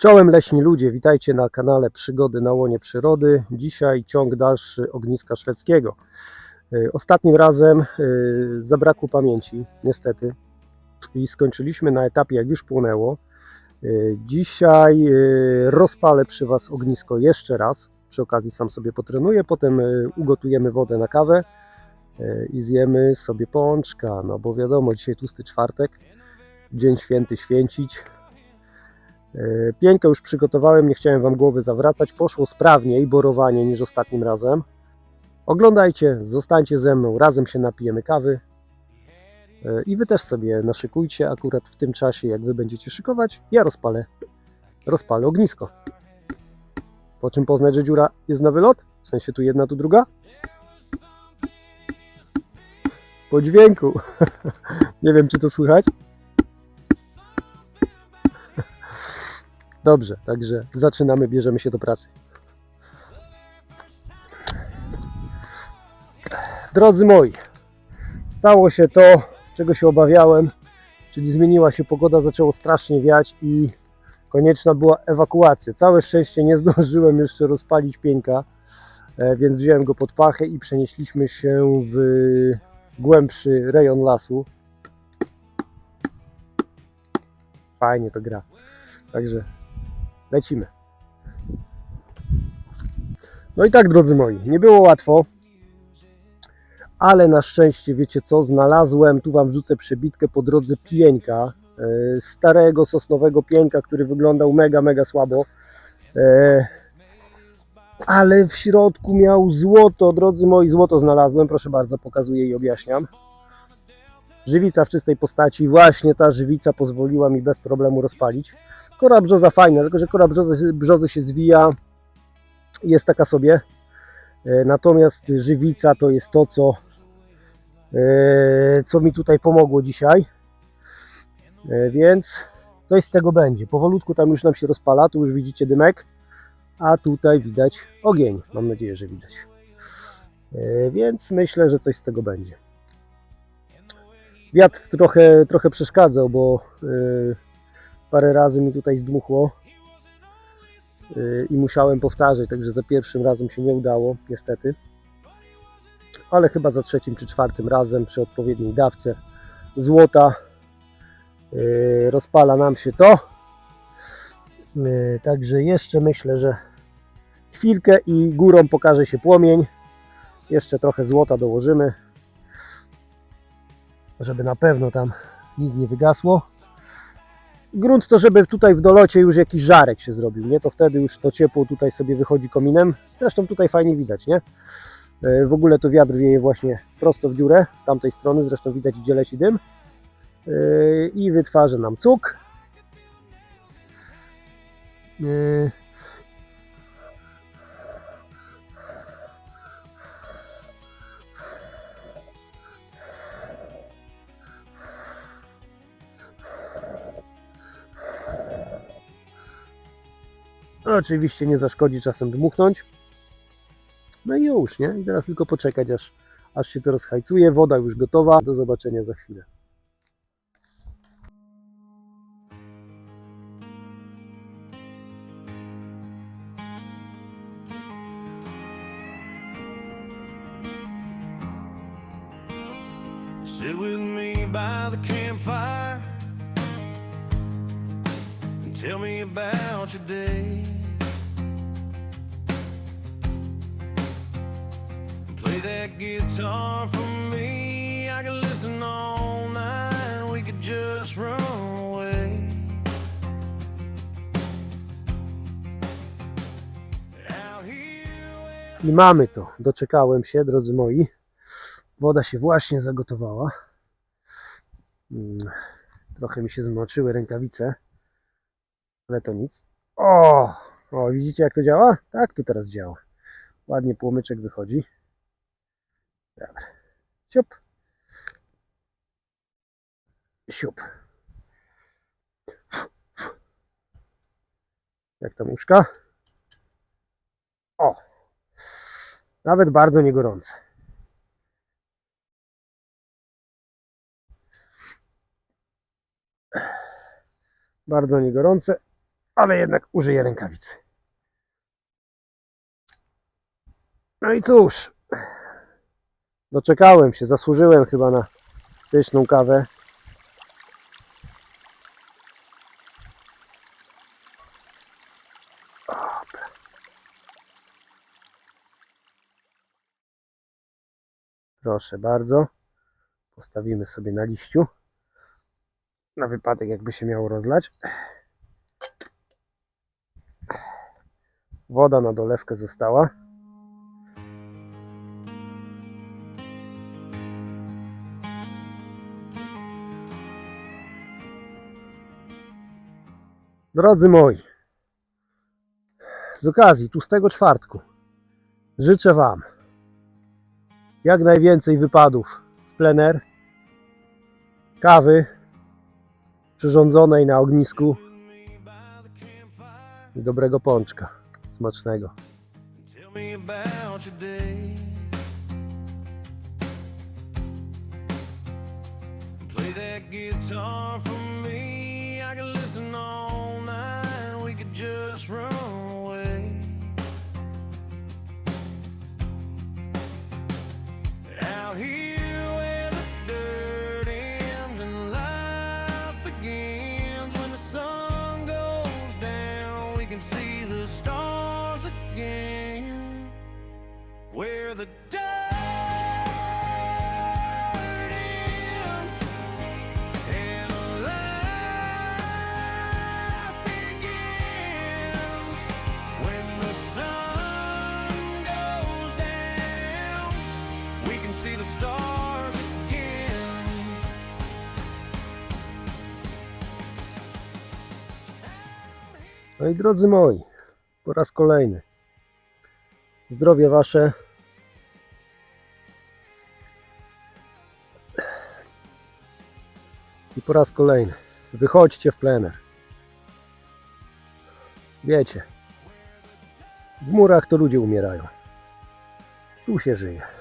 Czołem leśni ludzie, witajcie na kanale Przygody na łonie przyrody. Dzisiaj ciąg dalszy ogniska szwedzkiego. Y, Ostatnim razem y, zabrakło pamięci, niestety, i skończyliśmy na etapie, jak już płonęło. Y, Dzisiaj rozpalę przy Was ognisko jeszcze raz. Przy okazji sam sobie potrenuję, potem ugotujemy wodę na kawę i zjemy sobie pączka. No bo wiadomo, dzisiaj tłusty czwartek, dzień święty święcić. E, Pieńkę już przygotowałem, nie chciałem Wam głowy zawracać. Poszło sprawniej borowanie niż ostatnim razem. Oglądajcie, zostańcie ze mną, razem się napijemy kawy. E, I Wy też sobie naszykujcie akurat w tym czasie, jak Wy będziecie szykować, ja rozpalę, rozpalę ognisko. Po czym poznać, że dziura jest na wylot? W sensie tu jedna, tu druga? Po dźwięku. nie wiem, czy to słychać. Dobrze, także zaczynamy, bierzemy się do pracy. Drodzy moi, stało się to, czego się obawiałem, czyli zmieniła się pogoda, zaczęło strasznie wiać i konieczna była ewakuacja. Całe szczęście nie zdążyłem jeszcze rozpalić pieńka, e, więc wziąłem go pod pachę i przenieśliśmy się w głębszy rejon lasu. Fajnie to gra. Także lecimy. No i tak, drodzy moi, nie było łatwo, ale na szczęście, wiecie co, znalazłem, tu Wam wrzucę przebitkę po drodze pieńka, e, starego sosnowego pieńka, który wyglądał mega, mega słabo, e, ale w środku miał złoto, drodzy moi, złoto znalazłem, proszę bardzo, pokazuję i objaśniam. Żywica w czystej postaci, właśnie ta żywica pozwoliła mi bez problemu rozpalić. Kora brzoza fajna, tylko że kora brzozy, brzozy się zwija, jest taka sobie. E, Natomiast żywica to jest to, co, e, co mi tutaj pomogło dzisiaj. E, Więc coś z tego będzie. Powolutku tam już nam się rozpala, tu już widzicie dymek, a tutaj widać ogień. Mam nadzieję, że widać. Więc myślę, że coś z tego będzie. Wiatr trochę, trochę przeszkadzał, bo e, parę razy mi tutaj zdmuchło yy, i musiałem powtarzać, także za pierwszym razem się nie udało, niestety. Ale chyba za trzecim czy czwartym razem przy odpowiedniej dawce złota yy, rozpala nam się to. Także jeszcze myślę, że chwilkę i górą pokaże się płomień. Jeszcze trochę złota dołożymy, żeby na pewno tam nic nie wygasło grunt to, żeby tutaj w dolocie już jakiś żarek się zrobił, nie? To wtedy już to ciepło tutaj sobie wychodzi kominem. Zresztą tutaj fajnie widać, nie? E, W ogóle to wiatr wieje właśnie prosto w dziurę z tamtej strony, zresztą widać gdzie leci dym. E, I wytwarza nam cuk. Oczywiście nie zaszkodzi czasem dmuchnąć. No i już, nie? I teraz tylko poczekać, aż, aż się to rozhajcuje. Woda już gotowa. Do zobaczenia za chwilę. Sit with me by the campfire and tell me about your day. That guitar for me. I can listen all night. We could just run away. I mamy to. Doczekałem się, drodzy moi. Woda się właśnie zagotowała. Mm, Trochę mi się zmoczyły rękawice, ale to nic. O, o, widzicie jak to działa? Tak to teraz działa. Ładnie płomyczek wychodzi. Dobra. Siup. Siup. Jak tam uszka? O, nawet bardzo niegorące. Bardzo niegorące, ale jednak użyję rękawicy. No i cóż, doczekałem się, zasłużyłem chyba na pyszną kawę. Proszę bardzo. Postawimy sobie na liściu. Na wypadek, jakby się miało rozlać. Woda na dolewkę została. Drodzy moi, z okazji tłustego czwartku życzę Wam jak najwięcej wypadów w plener, kawy przyrządzonej na ognisku i dobrego pączka smacznego. Play that guitar for me. No i drodzy moi, po raz kolejny zdrowie wasze. I po raz kolejny wychodźcie w plener. Wiecie, w murach to ludzie umierają. Tu się żyje.